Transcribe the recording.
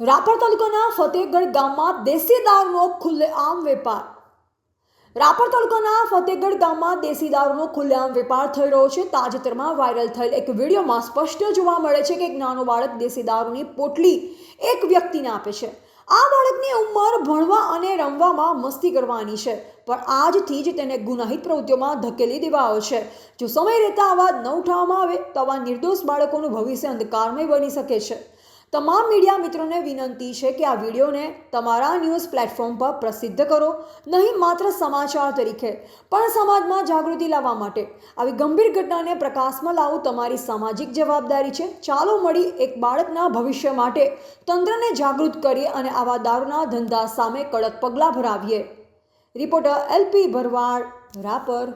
રાપર તાલુકાના ફતેહગઢ ગામમાં દેશી દારૂનો ખુલ્લેઆમ વેપાર. રાપર તાલુકાના ફતેહગઢ ગામમાં દેશી દારૂનો ખુલ્લેઆમ વેપાર થઈ રહ્યો છે. તાજેતરમાં વાયરલ થયેલ એક વિડીયોમાં સ્પષ્ટ જોવા મળે છે કે એક નાનો બાળક દેશી દારૂની પોટલી એક વ્યક્તિને આપે છે. આ બાળકની ઉંમર ભણવા અને રમવામાં મસ્તી કરવાની છે, પણ આજથી જ તેને ગુનાહિત પ્રવૃત્તિઓમાં ધકેલી દેવાયો છે. જો સમય રહેતા આવા ન ઉઠાવવામાં આવે તો આવા નિર્દોષ બાળકોનું ભવિષ્ય અંધકારમય બની શકે છે. તમામ મીડિયા મિત્રોને વિનંતી છે કે આ વિડીયોને તમારા ન્યૂઝ પ્લેટફોર્મ પર પ્રસિદ્ધ કરો, નહીં માત્ર સમાચાર તરીકે, પણ સમાજમાં જાગૃતિ લાવવા માટે. આવી ગંભીર ઘટનાને પ્રકાશમાં લાવવું તમારી સામાજિક જવાબદારી છે. ચાલો મળી એક બાળકના ભવિષ્ય માટે તંત્રને જાગૃત કરીએ અને આવા દારૂના ધંધા સામે કડક પગલાં ભરાવીએ. Reporter L P Bharwad, Rapar.